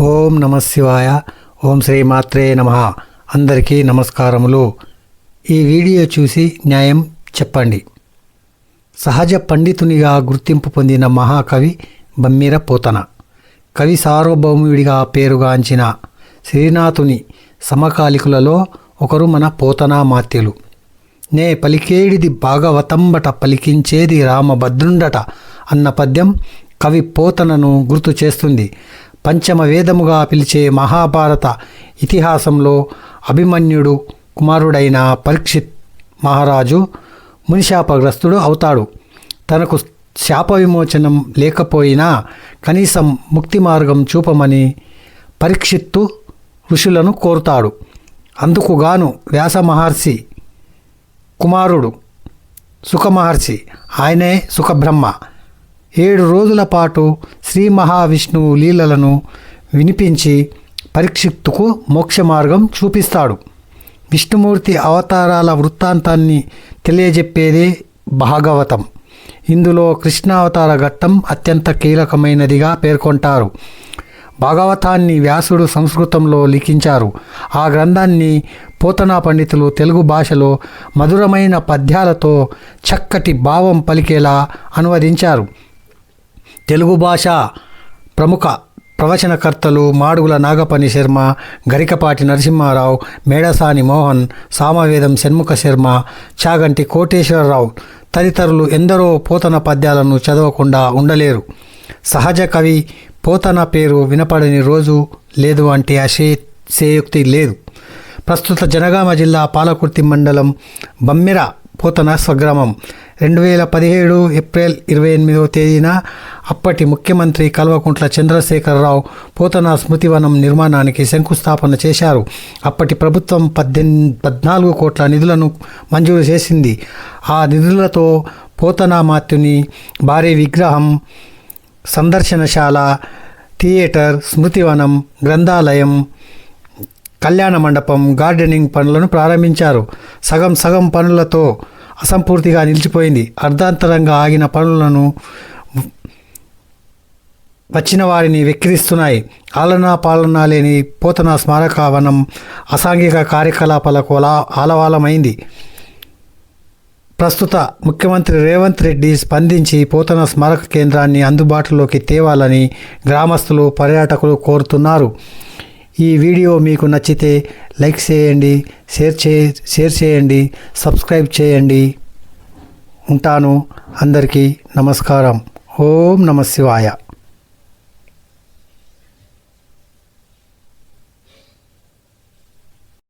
ఓం నమ శివాయ. ఓం శ్రీ మాత్రే నమ. అందరికీ నమస్కారములు. ఈ వీడియో చూసి న్యాయం చెప్పండి. సహజ పండితునిగా గుర్తింపు పొందిన మహాకవి బమ్మిర పోతన కవి సార్వభౌముడిగా పేరుగాంచిన శ్రీనాథుని సమకాలికులలో ఒకరు మన పోతనా మాత్యులు. నే పలికేడిది భాగవతంబట పలికించేది రామభద్రుండట అన్న పద్యం కవి పోతనను గుర్తు చేస్తుంది. పంచమ వేదముగా పిలిచే మహాభారత ఇతిహాసంలో అభిమన్యుడు కుమారుడైన పరీక్షిత్ మహారాజు మునిశాపగ్రస్తుడు అవుతాడు. తనకు శాప విమోచనం లేకపోయినా కనీసం ముక్తి మార్గం చూపమని పరీక్షిత్తు ఋషులను కోరుతాడు. అందుకుగాను వ్యాస మహర్షి కుమారుడు సుఖమహర్షి ఆయనే సుఖబ్రహ్మ. ఏడు రోజుల పాటు శ్రీ మహావిష్ణువు లీలలను వినిపించి పరీక్షిత్తుకు మోక్ష మార్గం చూపిస్తాడు. విష్ణుమూర్తి అవతారాల వృత్తాంతాన్ని తెలియజెప్పేదే భాగవతం. ఇందులో కృష్ణావతార ఘట్టం అత్యంత కీలకమైనదిగా పేర్కొంటారు. భాగవతాన్ని వ్యాసుడు సంస్కృతంలో లిఖించారు. ఆ గ్రంథాన్ని పోతనా పండితులు తెలుగు భాషలో మధురమైన పద్యాలతో చక్కటి భావం పలికేలా అనువదించారు. తెలుగు భాష ప్రముఖ ప్రవచనకర్తలు మాడుగుల నాగపని శర్మ గరికపాటి నరసింహారావు మేడసాని మోహన్ సామవేదం షణ్ముఖ శర్మ చాగంటి కోటేశ్వరరావు తదితరులు ఎందరో పోతన పద్యాలను చదవకుండా ఉండలేరు. సహజ కవి పోతన పేరు వినపడని రోజు లేదు అంటే అశేయోక్తి లేదు. ప్రస్తుత జనగామ జిల్లా పాలకుర్తి మండలం బమ్మిర పోతన స్వగ్రామం రెండు వేల పదిహేడు ఏప్రిల్ ఇరవై ఎనిమిదవ తేదీన అప్పటి ముఖ్యమంత్రి కల్వకుంట్ల చంద్రశేఖరరావు పోతన స్మృతివనం నిర్మాణానికి శంకుస్థాపన చేశారు. అప్పటి ప్రభుత్వం పద్దెనిమిది పద్నాలుగు కోట్ల నిధులను మంజూరు చేసింది. ఆ నిధులతో పోతనామాత్యుని భారీ విగ్రహం సందర్శనశాల థియేటర్ స్మృతివనం గ్రంథాలయం కళ్యాణ మండపం గార్డెనింగ్ పనులను ప్రారంభించారు. సగం సగం పనులతో అసంపూర్తిగా నిలిచిపోయింది. అర్ధాంతరంగా ఆగిన పనులను వచ్చిన వారిని వెక్కిరిస్తున్నాయి. ఆలనా పాలనా లేని పోతన స్మారక వనం అసాంఘిక కార్యకలాపాలకు అలా ఆలవాలమైంది. ప్రస్తుత ముఖ్యమంత్రి రేవంత్ రెడ్డి స్పందించి పోతన స్మారక కేంద్రాన్ని అందుబాటులోకి తేవాలని గ్రామస్తులు పర్యాటకులు కోరుతున్నారు. ఈ వీడియో మీకు నచ్చితే లైక్ చేయండి షేర్ చే షేర్ చేయండి సబ్స్క్రైబ్ చేయండి. ఉంటాను. అందరికీ నమస్కారం. ఓం నమ శివాయ.